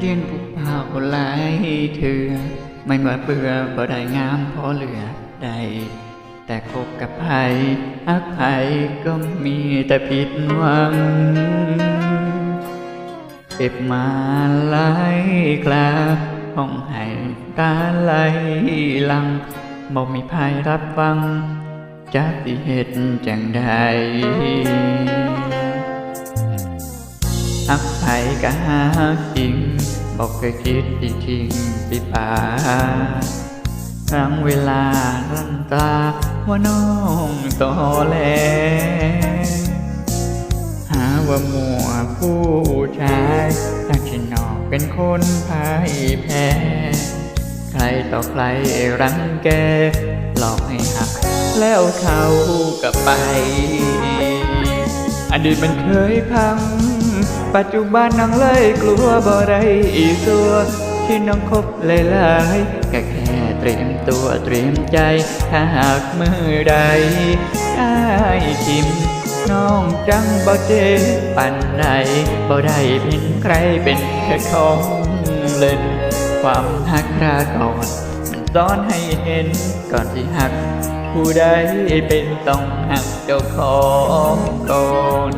ขียนผูกผ้าคนหลายเถื่อไม่เหมือนเบื่อบ่ได้งามพอเหลือได้แต่คบกับไผอักไผก็มีแต่ผิดหวังเก็บมาหลายคราห้องให้ตาไหลลังบ่มีภัยรับฟังจะสิเหตุจังใดหักไผก็หักจริง บอกเคยคิดที่ทิ้งที่ป่าครั้งเวลาลันตาว่าน้องต่อแล หาว่ามัวผู้ชายทั้งที่นอกเป็นคนพ่ายแพ้ ใครต่อใครรังแก หลอกให้หัก แล้วเขากับไป อดีตมันเคยพัง ปัจจุบันน้องเลยกลัวบ่ได้อีกตัวที่น้องคบหลายๆก็แค่เตรียมตัวเตรียมใจ ถ้าหากมือใดได้ชิม น้องจังบ่เจ็ปันใดบ่ได้เป็นใครเป็นแค่ของเล่น ความหักราก่อนมันซ้อนให้เห็นก่อนที่หัก ผู้ใดเป็นต้องหักเจ้าของก่อน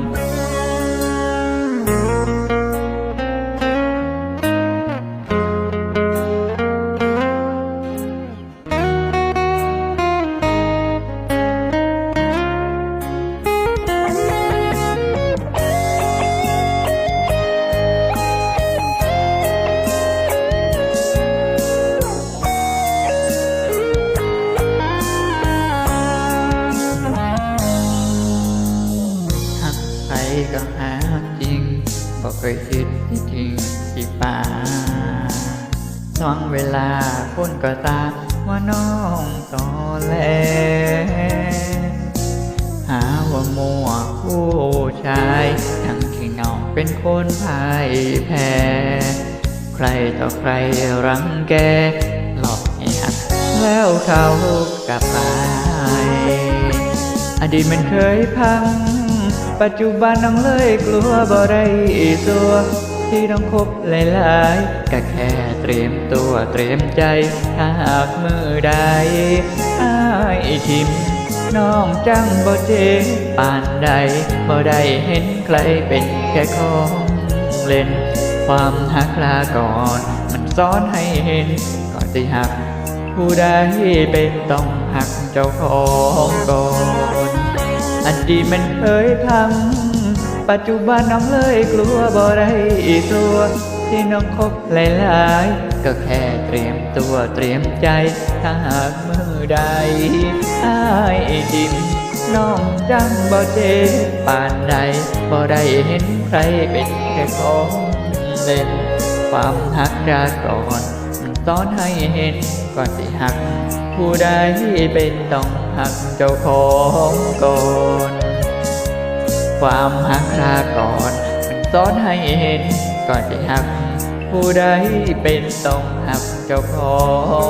ยคิดที่จริงที่ป่าช่วงเวลาคนก็ตามว่าน้องตอแลหาว่ามัวผู้ชายทั้งที่น้องเป็นคนพ่ายแพ้ใครต่อใครรังแกหลอกให้หักแล้วเขากลับไปอดีตมันเคยพัง ปัจจุบันน้องเลยกลัวบ่ได้ตัวที่ต้องคบหลายๆ ก็แค่เตรียมตัวเตรียมใจ หากมือใดอ้ายทิมน้องจังบ่เจ็บปานใดบ่ได้เห็นใครเป็นแค่ของเล่น ความหักลาก่อน มันซ้อนให้เห็น ก่อนที่หัก ผู้ใดเป็นต้องหักเจ้าของก่อน อดีตมันเคยพังปัจจุบันน้องเลยกลัวบ่ได้ตัว ที่น้องคบหลายๆ ก็แค่เตรียมตัวเตรียมใจ ถ้าหากมือใดอ้ายดินน้องจังบ่เจ็บปานใดบ่ได้เห็นใครเป็นแค่ของเล่นความหักราก่อน อนให้เห็นก่อนสิหัก ผู้ใดเป็นต้องหักเจ้าของก่อนความหักราก่อนมันซ้อนให้เห็นก่อนสิหัก ผู้ใดเป็นต้องหักเจ้าของ